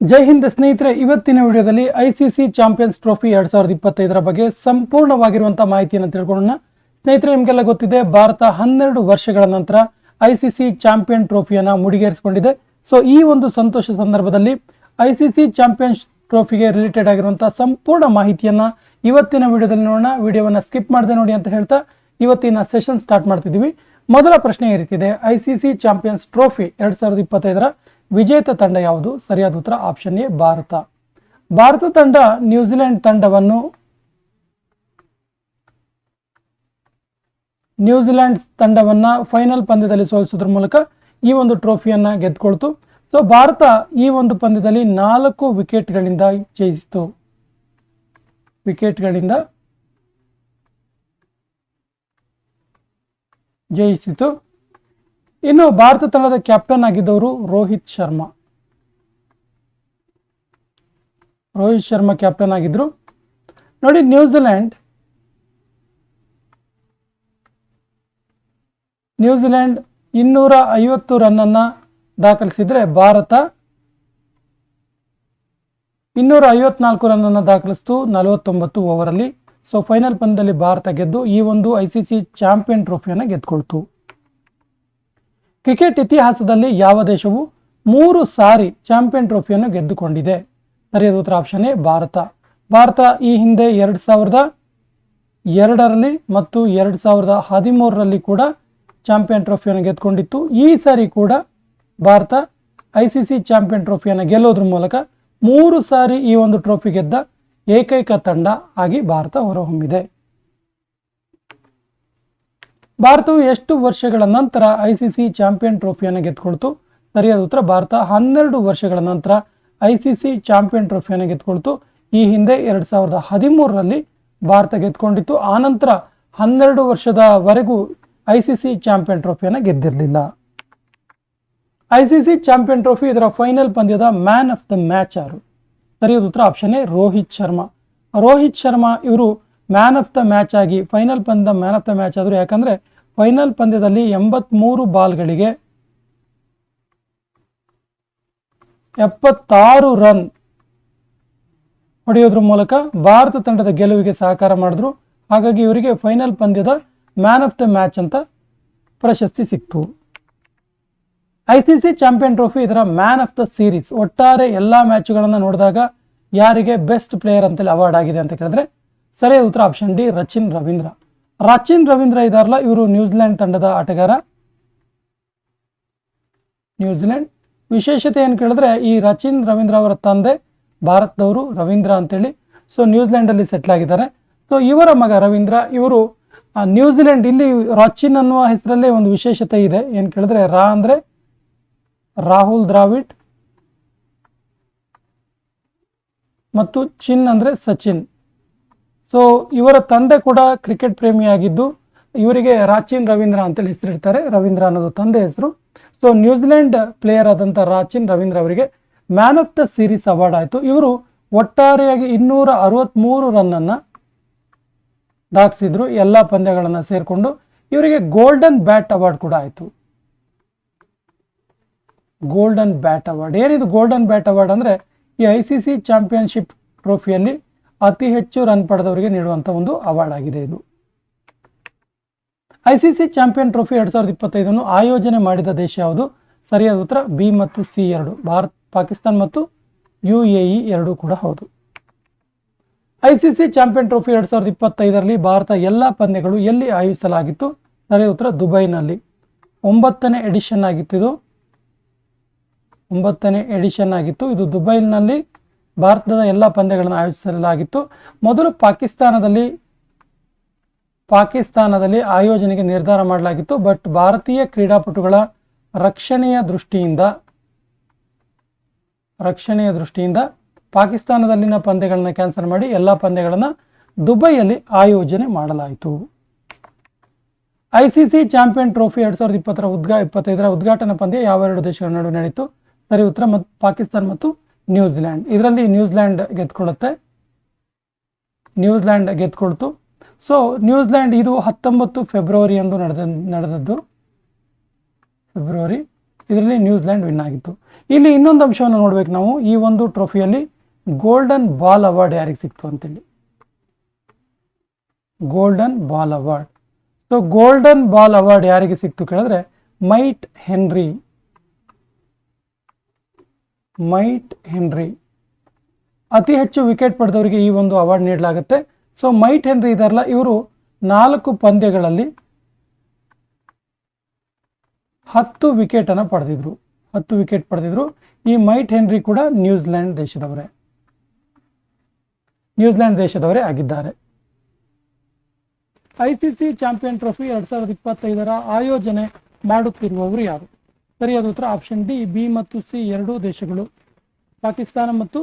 ಜೈ ಹಿಂದ್ ಸ್ನೇಹಿತರೆ, ಇವತ್ತಿನ ವಿಡಿಯೋದಲ್ಲಿ I C C champions trophy ಎರಡ್ ಸಾವಿರದ ಇಪ್ಪತ್ತೈದರ ಬಗ್ಗೆ ಸಂಪೂರ್ಣವಾಗಿರುವಂತಹ ಮಾಹಿತಿಯನ್ನು ತಿಳ್ಕೊಳ್ಳೋಣ. ಸ್ನೇಹಿತರೆ, ನಿಮಗೆಲ್ಲ ಗೊತ್ತಿದೆ, ಭಾರತ ಹನ್ನೆರಡು ವರ್ಷಗಳ ನಂತರ ಐ ಸಿ ಸಿ ಚಾಂಪಿಯನ್ ಟ್ರೋಫಿಯನ್ನು ಮುಡಿಗೇರಿಸಿಕೊಂಡಿದೆ. ಸೊ, ಈ ಒಂದು ಸಂತೋಷ ಸಂದರ್ಭದಲ್ಲಿ ಐ ಸಿ ಸಿ ಚಾಂಪಿಯನ್ಸ್ ಟ್ರೋಫಿಗೆ ರಿಲೇಟೆಡ್ ಆಗಿರುವಂತಹ ಸಂಪೂರ್ಣ ಮಾಹಿತಿಯನ್ನ ಇವತ್ತಿನ ವಿಡಿಯೋದಲ್ಲಿ ನೋಡೋಣ. ವಿಡಿಯೋವನ್ನು ಸ್ಕಿಪ್ ಮಾಡದೆ ನೋಡಿ ಅಂತ ಹೇಳ್ತಾ ಇವತ್ತಿನ ಸೆಷನ್ ಸ್ಟಾರ್ಟ್ ಮಾಡ್ತಿದ್ದೀವಿ. ಮೊದಲ ಪ್ರಶ್ನೆ ಈ ರೀತಿ I C C champions trophy ಎರಡ್ ಸಾವಿರದ ಇಪ್ಪತ್ತೈದರ ವಿಜೇತ ತಂಡ ಯಾವುದು? ಸರಿಯಾದ ಉತ್ತರ ಆಪ್ಷನ್ ಎ, ಭಾರತ. ಭಾರತ ತಂಡ ನ್ಯೂಜಿಲೆಂಡ್ ತಂಡವನ್ನು ನ್ಯೂಜಿಲೆಂಡ್ ತಂಡವನ್ನು ಫೈನಲ್ ಪಂದ್ಯದಲ್ಲಿ ಸೋಲಿಸೋದ್ರ ಮೂಲಕ ಈ ಒಂದು ಟ್ರೋಫಿಯನ್ನು ಗೆದ್ದುಕೊಳ್ತು. ಸೊ ಭಾರತ ಈ ಒಂದು ಪಂದ್ಯದಲ್ಲಿ ನಾಲ್ಕು ವಿಕೆಟ್ಗಳಿಂದ ಜಯಿಸಿತು. ವಿಕೆಟ್ಗಳಿಂದ ಜಯಿಸಿತು. ಇನ್ನು ಭಾರತ ತಂಡದ ಕ್ಯಾಪ್ಟನ್ ಆಗಿದ್ದವರು ರೋಹಿತ್ ಶರ್ಮಾ. ರೋಹಿತ್ ಶರ್ಮಾ ಕ್ಯಾಪ್ಟನ್ ಆಗಿದ್ರು. ನೋಡಿ ನ್ಯೂಜಿಲೆಂಡ್. ನ್ಯೂಜಿಲೆಂಡ್ ಇನ್ನೂರ ಐವತ್ತು ರನ್ನನ್ನು ದಾಖಲಿಸಿದರೆ ಭಾರತ ಇನ್ನೂರ ಐವತ್ನಾಲ್ಕು ರನ್ನನ್ನು ದಾಖಲಿಸ್ತು ನಲವತ್ತೊಂಬತ್ತು ಓವರಲ್ಲಿ ಸೊ ಫೈನಲ್ ಪಂದ್ಯದಲ್ಲಿ ಭಾರತ ಗೆದ್ದು ಈ ಒಂದು ಐ ಸಿ ಸಿ ಚಾಂಪಿಯನ್ ಟ್ರೋಫಿಯನ್ನು ಗೆದ್ಕೊಳ್ತು. ಕ್ರಿಕೆಟ್ ಇತಿಹಾಸದಲ್ಲಿ ಯಾವ ದೇಶವು ಮೂರು ಸಾರಿ ಚಾಂಪಿಯನ್ ಟ್ರೋಫಿಯನ್ನು ಗೆದ್ದುಕೊಂಡಿದೆ? ಸರಿಯಾದ ಉತ್ತರ ಆಪ್ಷನ್ ಎ, ಭಾರತ. ಭಾರತ ಈ ಹಿಂದೆ ಎರಡು ಸಾವಿರದ ಎರಡರಲ್ಲಿ ಮತ್ತು ಎರಡು ಸಾವಿರದ ಹದಿಮೂರರಲ್ಲಿ ಕೂಡ ಚಾಂಪಿಯನ್ ಟ್ರೋಫಿಯನ್ನು ಗೆದ್ದುಕೊಂಡಿತ್ತು. ಈ ಸಾರಿ ಕೂಡ Bharat I C C champion ಟ್ರೋಫಿಯನ್ನು ಗೆಲ್ಲೋದ್ರ ಮೂಲಕ ಮೂರು ಸಾರಿ ಈ ಒಂದು ಟ್ರೋಫಿ ಗೆದ್ದ ಏಕೈಕ ತಂಡ ಆಗಿ ಭಾರತ ಹೊರಹೊಮ್ಮಿದೆ. ಭಾರತವು ಎಷ್ಟು ವರ್ಷಗಳ ನಂತರ ಐ ಸಿ ಸಿ ಚಾಂಪಿಯನ್ ಟ್ರೋಫಿಯನ್ನು ಗೆದ್ಕೊಳ್ತು ಸರಿಯಾದ ಉತ್ತರ, ಭಾರತ ಹನ್ನೆರಡು ವರ್ಷಗಳ ನಂತರ ಐ ಸಿ ಸಿ ಚಾಂಪಿಯನ್ ಟ್ರೋಫಿಯನ್ನು ಗೆದ್ಕೊಳ್ತು ಈ ಹಿಂದೆ ಎರಡು ಸಾವಿರದ ಹದಿಮೂರರಲ್ಲಿ ಭಾರತ ಗೆದ್ಕೊಂಡಿತ್ತು ಆನಂತರ ಹನ್ನೆರಡು ವರ್ಷದವರೆಗೂ ಐ ಸಿ ಸಿ ಚಾಂಪಿಯನ್ ಟ್ರೋಫಿಯನ್ನು ಗೆದ್ದಿರಲಿಲ್ಲ. I C C champion trophy ಇದರ ಫೈನಲ್ ಪಂದ್ಯದ ಮ್ಯಾನ್ ಆಫ್ ದ ಮ್ಯಾಚ್ ಯಾರು? ಸರಿಯಾದ ಉತ್ತರ, ಆಪ್ಷನ್ ಎ, ರೋಹಿತ್ ಶರ್ಮಾ. ರೋಹಿತ್ ಶರ್ಮಾ ಇವರು ಮ್ಯಾನ್ ಆಫ್ ದ ಮ್ಯಾಚ್ ಆಗಿ ಫೈನಲ್ ಪಂದ್ಯ ಮ್ಯಾನ್ ಆಫ್ ದ ಮ್ಯಾಚ್ ಆದರು ಯಾಕಂದರೆ ಫೈನಲ್ ಪಂದ್ಯದಲ್ಲಿ ಎಂಬತ್ಮೂರು ಬಾಲ್ಗಳಿಗೆ ಎಪ್ಪತ್ತಾರು ರನ್ ಹೊಡೆಯೋದ್ರ ಮೂಲಕ ಭಾರತ ತಂಡದ ಗೆಲುವಿಗೆ ಸಹಕಾರ ಮಾಡಿದ್ರು. ಹಾಗಾಗಿ ಇವರಿಗೆ ಫೈನಲ್ ಪಂದ್ಯದ ಮ್ಯಾನ್ ಆಫ್ ದ ಮ್ಯಾಚ್ ಅಂತ ಪ್ರಶಸ್ತಿ ಸಿಕ್ತು. I C C champion trophy ಇದರ ಮ್ಯಾನ್ ಆಫ್ ದ ಸೀರೀಸ್ ಒಟ್ಟಾರೆ ಎಲ್ಲ ಮ್ಯಾಚ್ಗಳನ್ನು ನೋಡಿದಾಗ ಯಾರಿಗೆ ಬೆಸ್ಟ್ ಪ್ಲೇಯರ್ ಅಂತೇಳಿ ಅವಾರ್ಡ್ ಆಗಿದೆ ಅಂತ ಕೇಳಿದ್ರೆ ಸರಿಯಾದ ಉತ್ತರ ಆಪ್ಷನ್ ಡಿ, ರಚಿನ್ ರವೀಂದ್ರ. ರಚಿನ್ ರವೀಂದ್ರ ಇದಾರಲ್ಲ ಇವರು ನ್ಯೂಜಿಲೆಂಡ್ ತಂಡದ ಆಟಗಾರ. ನ್ಯೂಜಿಲೆಂಡ್ ವಿಶೇಷತೆ ಏನು ಕೇಳಿದ್ರೆ, ಈ ರಚಿನ್ ರವೀಂದ್ರ ಅವರ ತಂದೆ ಭಾರತದವರು ರವೀಂದ್ರ ಅಂತೇಳಿ ಸೊ ನ್ಯೂಜಿಲೆಂಡಲ್ಲಿ ಸೆಟ್ಲ್ ಆಗಿದ್ದಾರೆ. ಸೊ ಇವರ ಮಗ ರವೀಂದ್ರ, ಇವರು ನ್ಯೂಜಿಲೆಂಡ್ ಇಲ್ಲಿ ರಚಿನ್ ಅನ್ನುವ ಹೆಸರಲ್ಲೇ ಒಂದು ವಿಶೇಷತೆ ಇದೆ. ಏನು ಕೇಳಿದ್ರೆ, ರಾ ಅಂದರೆ ರಾಹುಲ್ ದ್ರಾವಿಡ್ ಮತ್ತು ಚಿನ್ ಅಂದರೆ ಸಚಿನ್. ಸೊ ಇವರ ತಂದೆ ಕೂಡ ಕ್ರಿಕೆಟ್ ಪ್ರೇಮಿಯಾಗಿದ್ದು ಇವರಿಗೆ ರಾಚಿನ್ ರವೀಂದ್ರ ಅಂತೇಳಿ ಹೆಸರಿಡ್ತಾರೆ ರವೀಂದ್ರ ಅನ್ನೋದು ತಂದೆ ಹೆಸರು. ಸೊ ನ್ಯೂಜಿಲೆಂಡ್ ಪ್ಲೇಯರ್ ಆದಂಥ ರಾಚಿನ್ ರವೀಂದ್ರ ಅವರಿಗೆ man of the series award ಆಯಿತು. ಇವರು ಒಟ್ಟಾರೆಯಾಗಿ ಇನ್ನೂರ ಅರವತ್ತ್ಮೂರು ರನ್ನನ್ನು ದಾಖಿಸಿದ್ರು ಎಲ್ಲ ಪಂದ್ಯಗಳನ್ನು ಸೇರಿಕೊಂಡು. ಇವರಿಗೆ ಗೋಲ್ಡನ್ ಬ್ಯಾಟ್ ಅವಾರ್ಡ್ ಕೂಡ ಆಯಿತು. ಗೋಲ್ಡನ್ ಬ್ಯಾಟ್ ಅವಾರ್ಡ್ ಏನಿದು ಗೋಲ್ಡನ್ ಬ್ಯಾಟ್ ಅವಾರ್ಡ್ ಅಂದರೆ ಈ ಐ ಸಿ ಸಿ ಚಾಂಪಿಯನ್ಶಿಪ್ ಟ್ರೋಫಿಯಲ್ಲಿ ಅತಿ ಹೆಚ್ಚು ರನ್ ಪಡೆದವರಿಗೆ ನೀಡುವಂಥ ಒಂದು ಅವಾರ್ಡ್ ಆಗಿದೆ ಇದು. ಐಸಿಸಿ ಚಾಂಪಿಯನ್ ಟ್ರೋಫಿ ಎರಡ್ ಸಾವಿರದ ಇಪ್ಪತ್ತೈದನ್ನು ಆಯೋಜನೆ ಮಾಡಿದ ದೇಶ ಯಾವುದು? ಸರಿಯಾದ ಉತ್ತರ, ಬಿ ಮತ್ತು ಸಿ ಎರಡು. ಭಾರತ್, ಪಾಕಿಸ್ತಾನ್ ಮತ್ತು ಯು ಎ ಇ ಎರಡೂ ಕೂಡ ಹೌದು. ಐಸಿಸಿ ಚಾಂಪಿಯನ್ ಟ್ರೋಫಿ ಎರಡ್ ಸಾವಿರದ ಇಪ್ಪತ್ತೈದರಲ್ಲಿ ಭಾರತ ಎಲ್ಲ ಪಂದ್ಯಗಳು ಎಲ್ಲಿ ಆಯೋಜಿಸಲಾಗಿತ್ತು? ಸರಿಯಾದ ಉತ್ತರ, ದುಬೈನಲ್ಲಿ. ಒಂಬತ್ತನೇ ಎಡಿಷನ್ ಆಗಿತ್ತು ಇದು. ಒಂಬತ್ತನೇ ಎಡಿಷನ್ ಆಗಿತ್ತು. ಇದು ದುಬೈನಲ್ಲಿ ಭಾರತದ ಎಲ್ಲ ಪಂದ್ಯಗಳನ್ನು ಆಯೋಜಿಸಲಾಗಿತ್ತು. ಮೊದಲು ಪಾಕಿಸ್ತಾನದಲ್ಲಿ ಪಾಕಿಸ್ತಾನದಲ್ಲಿ ಆಯೋಜನೆಗೆ ನಿರ್ಧಾರ ಮಾಡಲಾಗಿತ್ತು. ಬಟ್ ಭಾರತೀಯ ಕ್ರೀಡಾಪಟುಗಳ ರಕ್ಷಣೆಯ ದೃಷ್ಟಿಯಿಂದ ರಕ್ಷಣೆಯ ದೃಷ್ಟಿಯಿಂದ ಪಾಕಿಸ್ತಾನದಲ್ಲಿನ ಪಂದ್ಯಗಳನ್ನು ಕ್ಯಾನ್ಸಲ್ ಮಾಡಿ ಎಲ್ಲ ಪಂದ್ಯಗಳನ್ನು ದುಬೈಯಲ್ಲಿ ಆಯೋಜನೆ ಮಾಡಲಾಯಿತು. I C C champion trophy ಎರಡು ಸಾವಿರದ ಇಪ್ಪತ್ತರ ಉದ್ಘಾ, ಇಪ್ಪತ್ತೈದರ ಉದ್ಘಾಟನಾ ಪಂದ್ಯ ಯಾವ ಎರಡು ದೇಶಗಳ ನಡುವೆ ನಡೆಯಿತು? ಸರಿ, ಉತ್ತರ ಮತ್ತು ಪಾಕಿಸ್ತಾನ ಮತ್ತು ನ್ಯೂಜಿಲ್ಯಾಂಡ್. ಇದರಲ್ಲಿ ನ್ಯೂಜಿಲ್ಯಾಂಡ್ ಗೆದ್ಕೊಳ್ಳುತ್ತೆ ನ್ಯೂಜಿಲ್ಯಾಂಡ್ ಗೆದ್ಕೊಳ್ತು. ಸೊ ನ್ಯೂಜಿಲ್ಯಾಂಡ್ ಇದು ಹತ್ತೊಂಬತ್ತು ಫೆಬ್ರವರಿ ಎಂದು ನಡೆದ, ನಡೆದದ್ದು. ಫೆಬ್ರವರಿ. ಇದರಲ್ಲಿ ನ್ಯೂಜಿಲ್ಯಾಂಡ್ ವಿನ್ ಆಗಿತ್ತು. ಇಲ್ಲಿ ಇನ್ನೊಂದು ಅಂಶವನ್ನು ನೋಡ್ಬೇಕು ನಾವು. ಈ ಒಂದು ಟ್ರೋಫಿಯಲ್ಲಿ ಗೋಲ್ಡನ್ ಬಾಲ್ ಅವಾರ್ಡ್ ಯಾರಿಗೆ ಸಿಕ್ತು ಅಂತೇಳಿ. Golden ball award. So golden ball award ಯಾರಿಗೆ ಸಿಕ್ತು ಕೇಳಿದ್ರೆ ಮೈಟ್ ಹೆನ್ರಿ ಮೈಟ್ ಹೆನ್ರಿ. ಅತಿ ಹೆಚ್ಚು ವಿಕೆಟ್ ಪಡೆದವರಿಗೆ ಈ ಒಂದು ಅವಾರ್ಡ್ ನೀಡಲಾಗುತ್ತೆ. ಸೊ ಮೈಟ್ ಹೆನ್ರಿ ಇದಾರಲ್ಲ, ಇವರು ನಾಲ್ಕು ಪಂದ್ಯಗಳಲ್ಲಿ ಹತ್ತು ವಿಕೆಟನ್ನು ಪಡೆದಿದ್ರು. ಹತ್ತು ವಿಕೆಟ್ ಪಡೆದಿದ್ರು. ಈ ಮೈಟ್ ಹೆನ್ರಿ ಕೂಡ ನ್ಯೂಜಿಲೆಂಡ್ ದೇಶದವರೇ. ನ್ಯೂಜಿಲೆಂಡ್ ದೇಶದವರೇ ಆಗಿದ್ದಾರೆ. I C C champion trophy ಎರಡು ಸಾವಿರದ ಇಪ್ಪತ್ತೈದರ ಆಯೋಜನೆ ಮಾಡುತ್ತಿರುವವರು ಯಾರು? ಸರಿಯಾದ ಉತ್ತರ ಆಪ್ಷನ್ ಡಿ, ಬಿ ಮತ್ತು ಸಿ ಎರಡೂ ದೇಶಗಳು. ಪಾಕಿಸ್ತಾನ ಮತ್ತು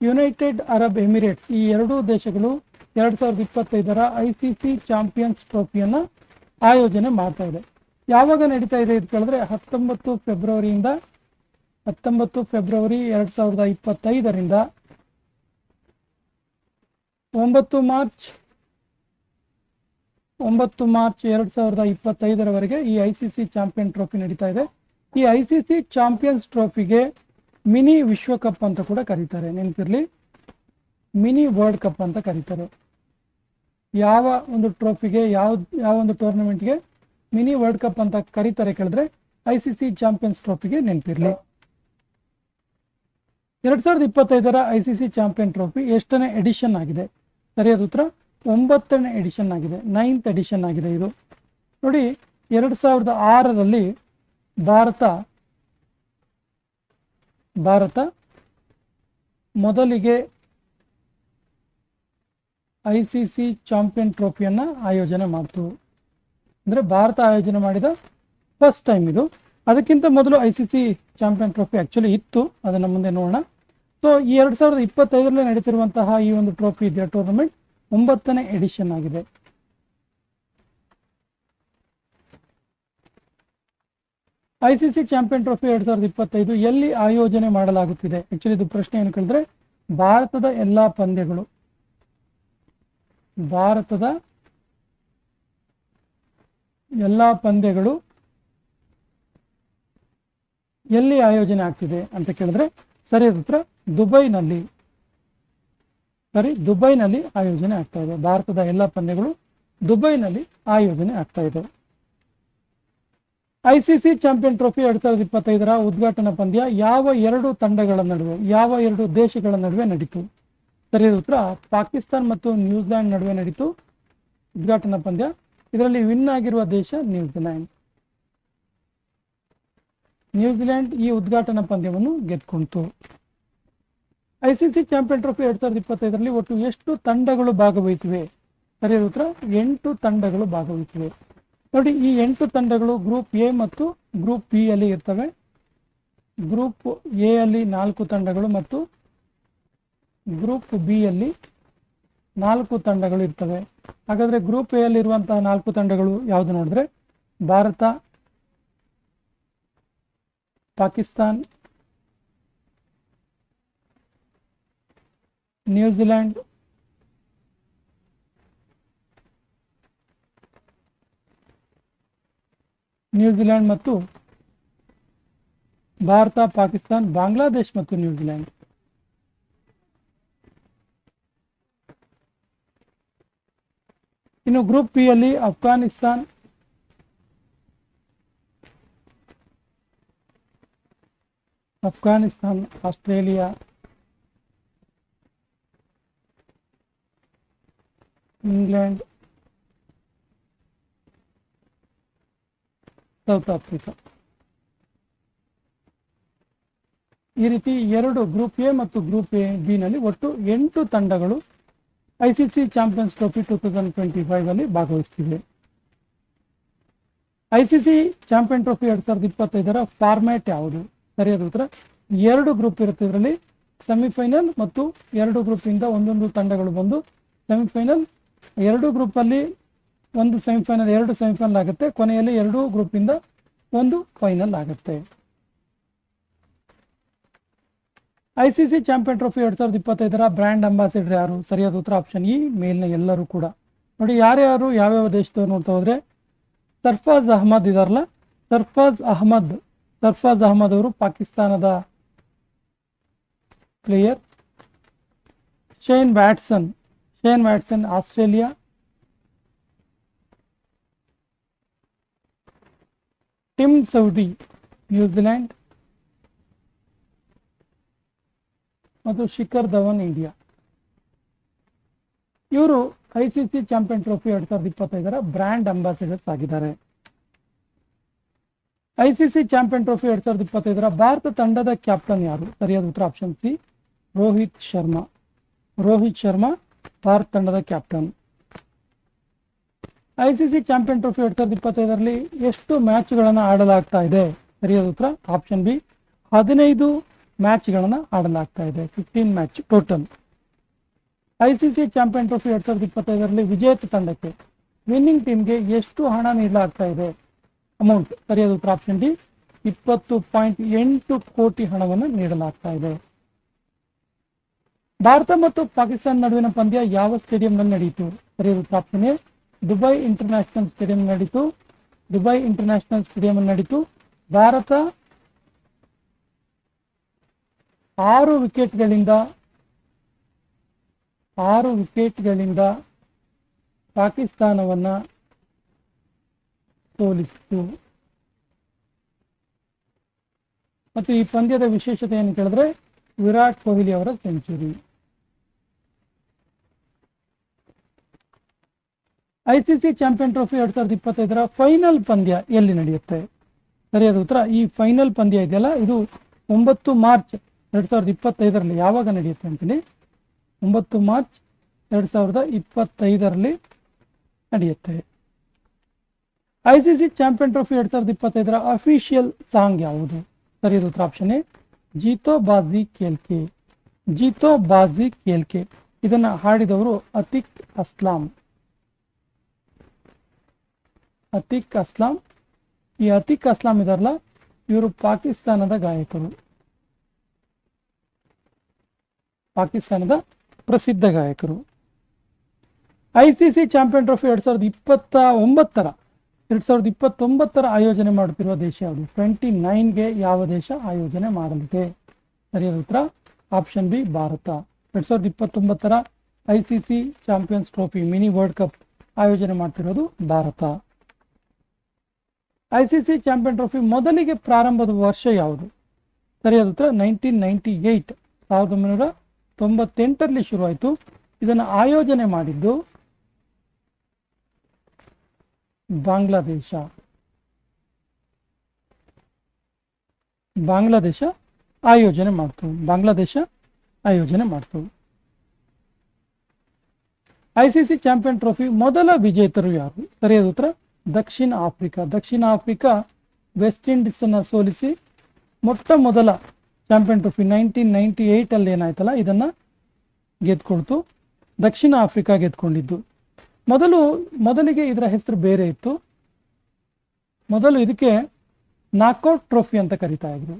ಯುನೈಟೆಡ್ ಅರಬ್ ಎಮಿರೇಟ್ಸ್ ಈ ಎರಡೂ ದೇಶಗಳು ಎರಡ್ ಸಾವಿರದ ಇಪ್ಪತ್ತೈದರ ಐ ಚಾಂಪಿಯನ್ಸ್ ಟ್ರೋಫಿಯನ್ನು ಆಯೋಜನೆ ಮಾಡ್ತಾ ಇದೆ. ಯಾವಾಗ ನಡೀತಾ ಇದೆ ಅಂತ ಕೇಳಿದ್ರೆ ಹತ್ತೊಂಬತ್ತು ಫೆಬ್ರವರಿಯಿಂದ ಹತ್ತೊಂಬತ್ತು ಫೆಬ್ರವರಿ ಎರಡ್ ಸಾವಿರದ ಇಪ್ಪತ್ತೈದರಿಂದ ಒಂಬತ್ತು ಮಾರ್ಚ್ ಒಂಬತ್ತು ಮಾರ್ಚ್ ಎರಡ್ ಸಾವಿರದ ಇಪ್ಪತ್ತೈದರವರೆಗೆ ಈ I C C champion trophy ನಡೀತಾ ಇದೆ. ಈ ಐ ಸಿ ಸಿ ಚಾಂಪಿಯನ್ಸ್ ಟ್ರೋಫಿಗೆ ಮಿನಿ ವಿಶ್ವಕಪ್ ಅಂತ ಕೂಡ ಕರೀತಾರೆ. ನೆನಪಿರ್ಲಿ? ಮಿನಿ ವರ್ಲ್ಡ್ ಕಪ್ ಅಂತ ಕರೀತಾರೆ. ಯಾವ ಒಂದು ಟ್ರೋಫಿಗೆ, ಯಾವ ಯಾವ ಒಂದು ಟೂರ್ನಮೆಂಟ್ಗೆ ಮಿನಿ ವರ್ಲ್ಡ್ ಕಪ್ ಅಂತ ಕರೀತಾರೆ ಕೇಳಿದ್ರೆ ಐ ಸಿ ಸಿ ಚಾಂಪಿಯನ್ಸ್ ಟ್ರೋಫಿಗೆ ನೆನಪಿರ್ಲಿ. ಎರಡ್ ಸಾವಿರದ ಇಪ್ಪತ್ತೈದರ I C C champion trophy ಎಷ್ಟನೇ ಎಡಿಷನ್ ಆಗಿದೆ? ಸರಿಯಾದ ಉತ್ತರ? ಒಂಬತ್ತನೇ ಎಡಿಷನ್ ಆಗಿದೆ. ನೈನ್ತ್ ಎಡಿಷನ್ ಆಗಿದೆ ಇದು. ನೋಡಿ, ಎರಡು ಸಾವಿರದ ಆರರಲ್ಲಿ ಭಾರತ ಭಾರತ ಮೊದಲಿಗೆ ಐ ಸಿ ಸಿ ಚಾಂಪಿಯನ್ ಟ್ರೋಫಿಯನ್ನು ಆಯೋಜನೆ ಮಾಡ್ತು. ಅಂದರೆ ಭಾರತ ಆಯೋಜನೆ ಮಾಡಿದ ಫಸ್ಟ್ ಟೈಮ್ ಇದು. ಅದಕ್ಕಿಂತ ಮೊದಲು I C C champion trophy actually ಇತ್ತು. ಅದನ್ನು ಮುಂದೆ ನೋಡೋಣ. ಸೊ ಈ ಎರಡು ಸಾವಿರದ ಇಪ್ಪತ್ತೈದರಲ್ಲಿ ನಡೀತಿರುವಂತಹ ಈ ಒಂದು ಟ್ರೋಫಿ ಇದೆಯಾ ಟೂರ್ನಮೆಂಟ್ ಒಂಬತ್ತನೇ ಎಡಿಷನ್ ಆಗಿದೆ. ಐ ಚಾಂಪಿಯನ್ ಟ್ರೋಫಿ ಎರಡ್ ಸಾವಿರದ ಇಪ್ಪತ್ತೈದು ಎಲ್ಲಿ ಆಯೋಜನೆ ಮಾಡಲಾಗುತ್ತಿದೆ? ಆಕ್ಚುಲಿ ಇದು ಪ್ರಶ್ನೆ ಏನು ಕೇಳಿದ್ರೆ ಭಾರತದ ಎಲ್ಲಾ ಪಂದ್ಯಗಳು. ಭಾರತದ ಎಲ್ಲಾ ಪಂದ್ಯಗಳು ಎಲ್ಲಿ ಆಯೋಜನೆ ಆಗ್ತಿದೆ ಅಂತ ಕೇಳಿದ್ರೆ ಸರಿ ಉತ್ತರ ದುಬೈನಲ್ಲಿ. ಸರಿ, ದುಬೈನಲ್ಲಿ ಆಯೋಜನೆ ಆಗ್ತಾ ಇದೆ. ಭಾರತದ ಎಲ್ಲ ಪಂದ್ಯಗಳು ದುಬೈನಲ್ಲಿ ಆಯೋಜನೆ ಆಗ್ತಾ ಇದೆ. ಐಸಿಸಿ ಚಾಂಪಿಯನ್ ಟ್ರೋಫಿ ಎರಡ್ ಸಾವಿರದ ಇಪ್ಪತ್ತೈದರ ಉದ್ಘಾಟನಾ ಪಂದ್ಯ ಯಾವ ಎರಡು ತಂಡಗಳ ನಡುವೆ, ಯಾವ ಎರಡು ದೇಶಗಳ ನಡುವೆ ನಡೀತು? ಸರಿ ಉತ್ತರ, ಪಾಕಿಸ್ತಾನ್ ಮತ್ತು ನ್ಯೂಜಿಲ್ಯಾಂಡ್ ನಡುವೆ ನಡೀತು ಉದ್ಘಾಟನಾ ಪಂದ್ಯ. ಇದರಲ್ಲಿ ವಿನ್ ಆಗಿರುವ ದೇಶ ನ್ಯೂಜಿಲ್ಯಾಂಡ್. ನ್ಯೂಜಿಲ್ಯಾಂಡ್ ಈ ಉದ್ಘಾಟನಾ ಪಂದ್ಯವನ್ನು ಗೆದ್ಕೊಂತು. ಐಸಿಸಿ ಚಾಂಪಿಯನ್ ಟ್ರೋಫಿ ಎರಡ್ ಸಾವಿರದ ಇಪ್ಪತ್ತೈದರಲ್ಲಿ ಒಟ್ಟು ಎಷ್ಟು ತಂಡಗಳು ಭಾಗವಹಿಸಿವೆ? ಸರಿಯಾದ ಉತ್ತರ, ಎಂಟು ತಂಡಗಳು ಭಾಗವಹಿಸಿವೆ. ನೋಡಿ, ಈ ಎಂಟು ತಂಡಗಳು ಗ್ರೂಪ್ ಎ ಮತ್ತು ಗ್ರೂಪ್ ಬಿ ಅಲ್ಲಿ ಇರ್ತವೆ. ಗ್ರೂಪ್ ಎ ಅಲ್ಲಿ ನಾಲ್ಕು ತಂಡಗಳು ಮತ್ತು ಗ್ರೂಪ್ ಬಿ ಅಲ್ಲಿ ನಾಲ್ಕು ತಂಡಗಳು ಇರ್ತವೆ. ಹಾಗಾದ್ರೆ ಗ್ರೂಪ್ ಎ ಅಲ್ಲಿ ಇರುವಂತಹ ನಾಲ್ಕು ತಂಡಗಳು ಯಾವುದು ನೋಡಿದ್ರೆ? ಭಾರತ, ಪಾಕಿಸ್ತಾನ್ ನ್ಯೂಜಿಲೆಂಡ್ ನ್ಯೂಜಿಲೆಂಡ್ ಮತ್ತು ಭಾರತ ಪಾಕಿಸ್ತಾನ್ ಬಾಂಗ್ಲಾದೇಶ್ ಮತ್ತು ನ್ಯೂಜಿಲೆಂಡ್ ಇನ್ನು ಗ್ರೂಪ್ ಬಿ ಅಲ್ಲಿ Afghanistan Afghanistan Australia England South Africa. ಈ ರೀತಿ ಎರಡು ಗ್ರೂಪ್ ಎ ಮತ್ತು ಗ್ರೂಪ್ ಎ, ಬಿ ನಲ್ಲಿ ಒಟ್ಟು ಎಂಟು ತಂಡಗಳು I C C champions trophy two thousand twenty five ಅಲ್ಲಿ ಭಾಗವಹಿಸ್ತಿವೆ. I C C champion trophy ಎರಡ್ ಸಾವಿರದ ಇಪ್ಪತ್ತೈದರ ಫಾರ್ಮ್ಯಾಟ್ ಯಾವುದು? ಸರಿಯಾದ ಉತ್ತರ, ಎರಡು ಗ್ರೂಪ್ ಇರುತ್ತೆ ಇದರಲ್ಲಿ. ಸೆಮಿಫೈನಲ್ ಮತ್ತು ಎರಡು ಗ್ರೂಪ್ ಇಂದ ಒಂದೊಂದು ತಂಡಗಳು ಬಂದು ಸೆಮಿಫೈನಲ್, ಎರಡು ಗ್ರೂಪ್ ಅಲ್ಲಿ ಒಂದು ಸೆಮಿಫೈನಲ್ ಎರಡು ಸೆಮಿಫೈನಲ್ ಆಗುತ್ತೆ. ಕೊನೆಯಲ್ಲಿ ಎರಡು ಗ್ರೂಪ್ ಇಂದ ಒಂದು ಫೈನಲ್ ಆಗುತ್ತೆ. I C C champion trophy ಎರಡ್ ಸಾವಿರದ ಇಪ್ಪತ್ತೈದರ ಬ್ರ್ಯಾಂಡ್ ಅಂಬಾಸಿಡರ್ ಯಾರು? ಸರಿಯಾದ ಉತ್ತರ ಆಪ್ಷನ್ ಈ ಮೇಲ್ನ ಎಲ್ಲರೂ ಕೂಡ. ನೋಡಿ ಯಾರ್ಯಾರು ಯಾವ್ಯಾವ ದೇಶದವ್ರು ನೋಡ್ತಾ ಹೋದ್ರೆ, ಸರ್ಫಾಜ್ ಅಹಮದ್ ಇದಾರಲ್ಲ? ಸರ್ಫಾಜ್ ಅಹಮದ್ ಸರ್ಫಾಜ್ ಅಹಮದ್ ಅವರು ಪಾಕಿಸ್ತಾನದ player Shane Watson Shane Watson Australia. Tim New Zealand. ಮತ್ತು ಶಿಖರ್ ಧವನ್ ಇಂಡಿಯಾ ಇವರು I C C champion trophy ಎರಡ್ ಸಾವಿರದ ಇಪ್ಪತ್ತೈದರ ಬ್ರ್ಯಾಂಡ್ ಅಂಬಾಸಿಡರ್ಸ್ ಆಗಿದ್ದಾರೆ. I C C champion trophy ಎರಡ್ ಸಾವಿರದ ಇಪ್ಪತ್ತೈದರ ಭಾರತ ತಂಡದ ಕ್ಯಾಪ್ಟನ್ ಯಾರು? ಸರಿಯಾದ ಉತ್ತರ ಆಪ್ಷನ್ ಸಿ, ರೋಹಿತ್ ಶರ್ಮಾ. ರೋಹಿತ್ ಶರ್ಮಾ, ಭಾರತ ತಂಡದ ಕ್ಯಾಪ್ಟನ್. ಐ ಚಾಂಪಿಯನ್ ಟ್ರೋಫಿ ಎರಡ್ ಸಾವಿರದ ಇಪ್ಪತ್ತೈದರಲ್ಲಿ ಎಷ್ಟು ಮ್ಯಾಚ್ಗಳನ್ನು ಆಡಲಾಗ್ತಾ ಇದೆ? ಸರಿಯಾದ ಉತ್ತರ, ಆಪ್ಷನ್ ಬಿ, ಹದಿನೈದು ಮ್ಯಾಚ್ಗಳನ್ನು ಆಡಲಾಗ್ತಾ ಇದೆ fifteen match total. I champion trophy ಎರಡ್ ಸಾವಿರದ ಇಪ್ಪತ್ತೈದರಲ್ಲಿ ವಿಜೇತ ತಂಡಕ್ಕೆ ವಿನ್ನಿಂಗ್ ಟೀಮ್ಗೆ ಎಷ್ಟು ಹಣ ನೀಡಲಾಗ್ತಾ ಇದೆ? ಅಮೌಂಟ್ ಸರಿಯಾದ ಉತ್ತರ, ಆಪ್ಷನ್ ಡಿ, ಇಪ್ಪತ್ತು ಪಾಯಿಂಟ್ ಎಂಟು ಕೋಟಿ ಹಣವನ್ನು ನೀಡಲಾಗ್ತಾ ಇದೆ. ಭಾರತ ಮತ್ತು ಪಾಕಿಸ್ತಾನ ನಡುವಿನ ಪಂದ್ಯ ಯಾವ ಸ್ಟೇಡಿಯಂನಲ್ಲಿ ನಡೆಯಿತು? ಸರಿಯಾದ ಉತ್ತರ, option A Dubai international stadium ನಡೀತು. ದುಬೈ ಇಂಟರ್ನ್ಯಾಷನಲ್ ಸ್ಟೇಡಿಯಂ ನಡೀತು. ಭಾರತ ಆರು ವಿಕೆಟ್ಗಳಿಂದ ಆರು ವಿಕೆಟ್ಗಳಿಂದ ಪಾಕಿಸ್ತಾನವನ್ನ ಸೋಲಿಸಿತು. ಮತ್ತು ಈ ಪಂದ್ಯದ ವಿಶೇಷತೆ ಏನು ಕೇಳಿದ್ರೆ ವಿರಾಟ್ ಕೊಹ್ಲಿ ಅವರ ಸೆಂಚುರಿ. ಐಸಿಸಿ ಚಾಂಪಿಯನ್ ಟ್ರೋಫಿ ಎರಡ್ ಸಾವಿರದ ಇಪ್ಪತ್ತೈದರ ಫೈನಲ್ ಪಂದ್ಯ ಎಲ್ಲಿ ನಡೆಯುತ್ತೆ? ಸರಿಯಾದ ಉತ್ತರ, ಈ ಫೈನಲ್ ಪಂದ್ಯ ಇದೆಯಲ್ಲ, ಇದು ಒಂಬತ್ತು ಮಾರ್ಚ್ ಎರಡ್ ಸಾವಿರದ ಇಪ್ಪತ್ತೈದರಲ್ಲಿ ಯಾವಾಗ ನಡೆಯುತ್ತೆ ಅಂತೀನಿ ಒಂಬತ್ತು ಮಾರ್ಚ್ ಎರಡ್ ಸಾವಿರದ ಇಪ್ಪತ್ತೈದರಲ್ಲಿ ನಡೆಯುತ್ತೆ. ಐಸಿಸಿ ಚಾಂಪಿಯನ್ ಟ್ರೋಫಿ ಎರಡ್ ಸಾವಿರದ ಇಪ್ಪತ್ತೈದರ ಅಫಿಷಿಯಲ್ ಸಾಂಗ್ ಯಾವುದು? ಸರಿಯಾದ ಉತ್ತರ, ಆಪ್ಷನ್ ಎ, ಜೀತೋ ಬಾಜಿ ಕೇಲ್ಕೆ ಜೀತೋ ಬಾಜಿ ಕೇಲ್ಕೆ ಇದನ್ನ ಹಾಡಿದವರು ಅತಿಕ್ ಅಸ್ಲಾಂ. ಅತಿಕ್ ಅಸ್ಲಾಂ, ಈ ಅತಿಕ್ ಅಸ್ಲಾಂ ಇದಾರಲ್ಲ ಇವರು ಪಾಕಿಸ್ತಾನದ ಗಾಯಕರು. ಪಾಕಿಸ್ತಾನದ ಪ್ರಸಿದ್ಧ ಗಾಯಕರು. ಐ ಚಾಂಪಿಯನ್ ಟ್ರೋಫಿ ಎರಡ್ ಸಾವಿರದ ಇಪ್ಪತ್ತ ಒಂಬತ್ತರ, ಎರಡ್ ಸಾವಿರದ ಇಪ್ಪತ್ತೊಂಬತ್ತರ ಆಯೋಜನೆ ಮಾಡುತ್ತಿರುವ ದೇಶ ಯಾವುದು? ಟ್ವೆಂಟಿ ನೈನ್ಗೆ ಯಾವ ದೇಶ ಆಯೋಜನೆ ಮಾಡಲಿದೆ? ಸರಿಯಾದ ಉತ್ತರ, ಆಪ್ಷನ್ ಬಿ, ಭಾರತ. ಎರಡ್ ಸಾವಿರದ ಇಪ್ಪತ್ತೊಂಬತ್ತರ I champions trophy mini world cup ಆಯೋಜನೆ ಮಾಡ್ತಿರೋದು ಭಾರತ. ಐ ಚಾಂಪಿಯನ್ ಟ್ರೋಫಿ ಮೊದಲಿಗೆ ಪ್ರಾರಂಭದ ವರ್ಷ ಯಾವುದು? ಸರಿಯಾದ ಉತ್ತರ ನೈನ್ಟೀನ್ ನೈಂಟಿ ಏಯ್ಟ್ ಸಾವಿರದ ಒಂಬೈನೂರ ತೊಂಬತ್ತೆಂಟರಲ್ಲಿ ಶುರುವಾಯಿತು. ಇದನ್ನು ಆಯೋಜನೆ ಮಾಡಿದ್ದು ಬಾಂಗ್ಲಾದೇಶ. ಬಾಂಗ್ಲಾದೇಶ ಆಯೋಜನೆ ಮಾಡ್ತು. ಬಾಂಗ್ಲಾದೇಶ ಆಯೋಜನೆ ಮಾಡ್ತು. ಐಸಿಸಿ ಚಾಂಪಿಯನ್ ಟ್ರೋಫಿ ಮೊದಲ ವಿಜೇತರು ಯಾರು? ಸರಿಯಾದ ಉತ್ತರ ದಕ್ಷಿಣ ಆಫ್ರಿಕಾ. ದಕ್ಷಿಣ ಆಫ್ರಿಕಾ ವೆಸ್ಟ್ ಇಂಡೀಸ್ ಅನ್ನ ಸೋಲಿಸಿ ಮೊಟ್ಟ ಮೊದಲ ಚಾಂಪಿಯನ್ ಟ್ರೋಫಿ ನೈನ್ಟೀನ್ ನೈನ್ಟಿ ಏಯ್ಟಲ್ಲಿ ಏನಾಯ್ತಲ್ಲ, ಇದನ್ನ ಗೆದ್ಕೊಳ್ತು. ದಕ್ಷಿಣ ಆಫ್ರಿಕಾ ಗೆದ್ಕೊಂಡಿದ್ದು. ಮೊದಲು, ಮೊದಲಿಗೆ ಇದರ ಹೆಸರು ಬೇರೆ ಇತ್ತು. ಮೊದಲು ಇದಕ್ಕೆ ನಾಕೌಟ್ ಟ್ರೋಫಿ ಅಂತ ಕರಿತಾ ಇದ್ರು.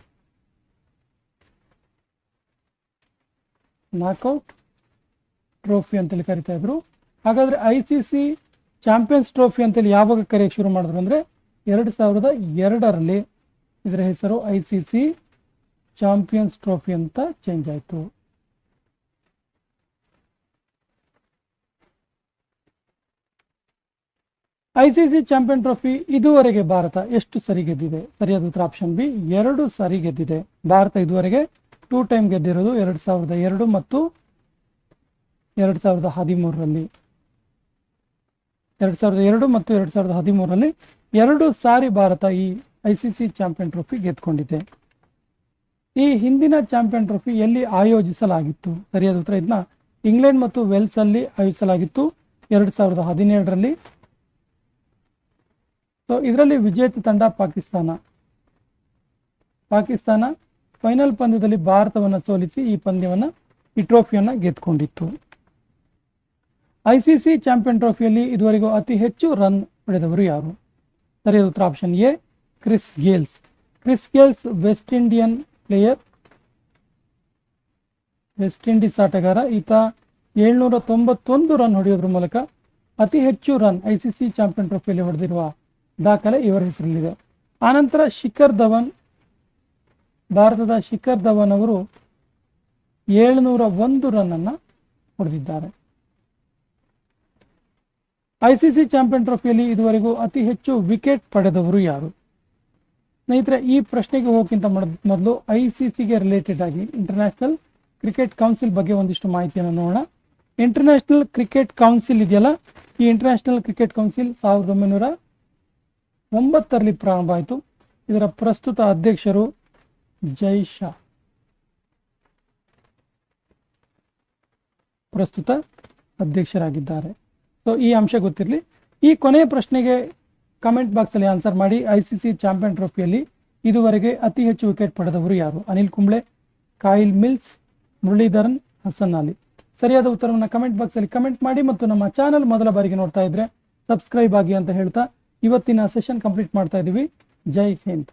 ನಾಕೌಟ್ ಟ್ರೋಫಿ ಅಂತೇಳಿ ಕರಿತಾ ಇದ್ರು. ಹಾಗಾದ್ರೆ I C C champions trophy ಅಂತೇಳಿ ಯಾವಾಗ ಕರೆಯಕ್ಕೆ ಶುರು ಮಾಡಿದ್ರು ಅಂದರೆ ಎರಡು ಸಾವಿರದ ಎರಡರಲ್ಲಿ. ಇದರ ಹೆಸರು I C C champions trophy ಅಂತ ಚೇಂಜ್ ಆಯಿತು. I C C champion trophy ಇದುವರೆಗೆ ಭಾರತ ಎಷ್ಟು ಸರಿ ಗೆದ್ದಿದೆ? ಸರಿಯಾದ ಉತ್ತರ ಆಪ್ಷನ್ ಬಿ, ಎರಡು ಸಾರಿ ಗೆದ್ದಿದೆ. ಭಾರತ ಇದುವರೆಗೆ ಟೂ ಟೈಮ್ ಗೆದ್ದಿರೋದು ಎರಡು ಸಾವಿರದ ಎರಡು ಮತ್ತು ಎರಡು ಸಾವಿರದ ಹದಿಮೂರರಲ್ಲಿ. ಎರಡು ಸಾವಿರದ ಎರಡು ಮತ್ತು ಎರಡು ಸಾವಿರದ ಹದಿಮೂರರಲ್ಲಿ ಎರಡು ಸಾರಿ ಭಾರತ ಈ I C C champion trophy ಗೆದ್ಕೊಂಡಿದೆ ಈ ಹಿಂದಿನ ಚಾಂಪಿಯನ್ ಟ್ರೋಫಿ ಎಲ್ಲಿ ಆಯೋಜಿಸಲಾಗಿತ್ತು? ಸರಿಯಾದ ಉತ್ತರ ಇದನ್ನ ಇಂಗ್ಲೆಂಡ್ ಮತ್ತು ವೆಲ್ಸ್ ಅಲ್ಲಿ ಆಯೋಜಿಸಲಾಗಿತ್ತು ಎರಡು ಸಾವಿರದ ಹದಿನೇಳರಲ್ಲಿ. ಸೊ ಇದರಲ್ಲಿ ವಿಜೇತ ತಂಡ ಪಾಕಿಸ್ತಾನ. ಪಾಕಿಸ್ತಾನ ಫೈನಲ್ ಪಂದ್ಯದಲ್ಲಿ ಭಾರತವನ್ನು ಸೋಲಿಸಿ ಈ ಪಂದ್ಯವನ್ನು, ಈ ಟ್ರೋಫಿಯನ್ನು ಗೆದ್ಕೊಂಡಿತ್ತು ಐ ಸಿ ಸಿ ಚಾಂಪಿಯನ್ ಟ್ರೋಫಿಯಲ್ಲಿ ಇದುವರೆಗೂ ಅತಿ ಹೆಚ್ಚು ರನ್ ಪಡೆದವರು ಯಾರು? ಸರಿಯಾದ ಉತ್ತರ option A, Chris Gayles. Chris Gayles, West Indian player. West Indies ಆಟಗಾರ. ಈತ ಏಳ್ನೂರ ತೊಂಬತ್ತೊಂದು ರನ್ ಹೊಡೆಯೋದ್ರ ಮೂಲಕ ಅತಿ ಹೆಚ್ಚು run I C C champion ಟ್ರೋಫಿಯಲ್ಲಿ ಹೊಡೆದಿರುವ ದಾಖಲೆ ಇವರ ಹೆಸರಲ್ಲಿದೆ. ಆನಂತರ ಶಿಖರ್ ಧವನ್. ಭಾರತದ ಶಿಖರ್ ಧವನ್ ಅವರು ಏಳ್ನೂರ ಒಂದು ರನ್ನನ್ನು ಹೊಡೆದಿದ್ದಾರೆ. ಐಸಿಸಿ ಚಾಂಪಿಯನ್ ಟ್ರೋಫಿಯಲ್ಲಿ ಇದುವರೆಗೂ ಅತಿ ಹೆಚ್ಚು ವಿಕೆಟ್ ಪಡೆದವರು ಯಾರು? ಸ್ನೇಹಿತರೆ, ಈ ಪ್ರಶ್ನೆಗೆ ಹೋಗೋಕ್ಕಿಂತ ಮೊದಲು ಐ ಸಿ ಸಿಗೆ ರಿಲೇಟೆಡ್ ಆಗಿ ಇಂಟರ್ನ್ಯಾಷನಲ್ ಕ್ರಿಕೆಟ್ ಕೌನ್ಸಿಲ್ ಬಗ್ಗೆ ಒಂದಿಷ್ಟು ಮಾಹಿತಿಯನ್ನು ನೋಡೋಣ. ಇಂಟರ್ನ್ಯಾಷನಲ್ ಕ್ರಿಕೆಟ್ ಕೌನ್ಸಿಲ್ ಇದೆಯಲ್ಲ? ಈ ಇಂಟರ್ನ್ಯಾಷನಲ್ ಕ್ರಿಕೆಟ್ ಕೌನ್ಸಿಲ್ ಸಾವಿರದ ಒಂಬೈನೂರ ಒಂಬತ್ತರಲ್ಲಿ ಪ್ರಾರಂಭ ಆಯಿತು. ಇದರ ಪ್ರಸ್ತುತ ಅಧ್ಯಕ್ಷರು ಜೈ ಶಾ. ಪ್ರಸ್ತುತ ಅಧ್ಯಕ್ಷರಾಗಿದ್ದಾರೆ. ಸೊ ಈ ಅಂಶ ಗೊತ್ತಿರಲಿ. ಈ ಕೊನೆಯ ಪ್ರಶ್ನೆಗೆ ಕಮೆಂಟ್ ಬಾಕ್ಸಲ್ಲಿ ಆನ್ಸರ್ ಮಾಡಿ ಐ ಸಿ ಸಿ ಚಾಂಪಿಯನ್ ಟ್ರೋಫಿಯಲ್ಲಿ ಇದುವರೆಗೆ ಅತಿ ಹೆಚ್ಚು ವಿಕೆಟ್ ಪಡೆದವರು ಯಾರು? ಅನಿಲ್ ಕುಂಬ್ಳೆ ಕಾಯಿಲ್ ಮಿಲ್ಸ್ ಮುರಳೀಧರನ್ ಹಸನ್ ಅಲಿ ಸರಿಯಾದ ಉತ್ತರವನ್ನು ಕಮೆಂಟ್ ಬಾಕ್ಸಲ್ಲಿ ಕಮೆಂಟ್ ಮಾಡಿ ಮತ್ತು ನಮ್ಮ ಚಾನಲ್ ಮೊದಲ ಬಾರಿಗೆ ನೋಡ್ತಾ ಇದ್ರೆ ಸಬ್ಸ್ಕ್ರೈಬ್ ಆಗಿ ಅಂತ ಹೇಳ್ತಾ ಇವತ್ತಿನ ಸೆಷನ್ ಕಂಪ್ಲೀಟ್ ಮಾಡ್ತಾ ಇದ್ದೀವಿ ಜೈ ಹಿಂದ್.